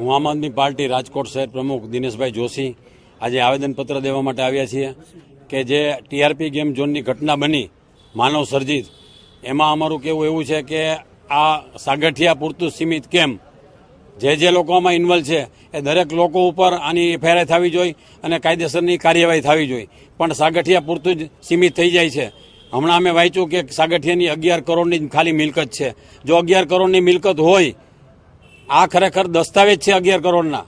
હું આમ આદમી પાર્ટી રાજકોટ શહેર પ્રમુખ દિનેશભાઈ જોશી આજે આવેદનપત્ર દેવા માટે આવ્યા છીએ કે જે ટીઆરપી ગેમ ઝોનની ઘટના બની, માનવ સર્જિત, એમાં અમારું કેવું એવું છે કે આ સાગઠિયા પૂરતું સીમિત કેમ? જે જે લોકો આમાં ઇન્વોલ્વ છે, એ દરેક લોકો ઉપર આની એફઆઈઆર થવી જોઈએ અને કાયદેસરની કાર્યવાહી થવી જોઈએ. પણ સાગઠિયા પૂરતું જ સીમિત થઈ જાય છે. હમણાં અમે વાંચ્યું કે સાગઠિયાની અગિયાર કરોડની ખાલી મિલકત છે. જો અગિયાર કરોડની મિલકત હોય આ ખરેખર દસ્તાવેજ છે અગિયાર કરોડના.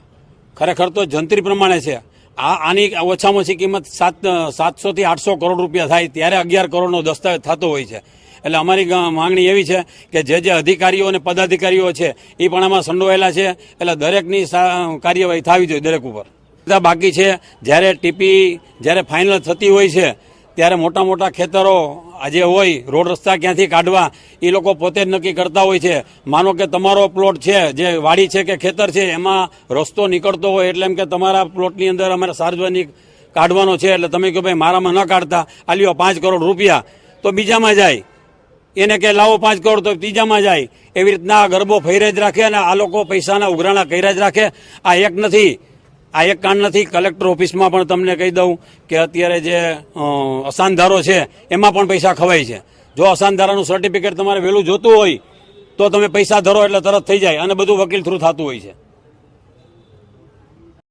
ખરેખર તો જંત્રી પ્રમાણે છે. આ આની ઓછામાં ઓછી કિંમત સાત, સાતસોથી આઠસો કરોડ રૂપિયા થાય ત્યારે અગિયાર કરોડનો દસ્તાવેજ થતો હોય છે. એટલે અમારી માંગણી એવી છે કે જે જે અધિકારીઓ અને પદાધિકારીઓ છે એ પણ આમાં સંડોવાયેલા છે. એટલે દરેકની કાર્યવાહી થવી જોઈએ દરેક ઉપર. બાકી છે. જ્યારે ટીપી, જ્યારે ફાઇનલ થતી હોય છે ત્યારે મોટા મોટા ખેતરો આજે હોય, રોડ રસ્તા ક્યાંથી કાઢવા, એ લોકો પોતે જ નક્કી કરતા હોય છે. માનો કે તમારો પ્લોટ છે, જે વાડી છે કે ખેતર છે, એમાં રસ્તો નીકળતો હોય એટલે એમ કે તમારા પ્લોટની અંદર અમારે સાર્વજનિક કાઢવાનો છે, એટલે તમે કહો ભાઈ મારામાં ન કાઢતા, આ લ્યો પાંચ કરોડ રૂપિયા. તો બીજામાં જાય. એને કે લાવો પાંચ કરોડ તો ત્રીજામાં જાય. એવી રીતના ગરબો ફેરે જ રાખે અને આ લોકો પૈસાના ઉઘરાણા કર્યા જ રાખે. આ એક નથી. આ એક કાંડ નથી, કલેક્ટર ઓફિસમાં પણ તમને કહી દઉં કે અત્યારે જે અસાનધારો છે, એમાં પણ પૈસા ખવાય છે. જો અસાનધારાનું સર્ટિફિકેટ તમારે વહેલું જોતું હોય, તો તમે પૈસા ધરો એટલે તરત થઈ જાય અને બધું વકીલ થ્રુ થતું હોય છે.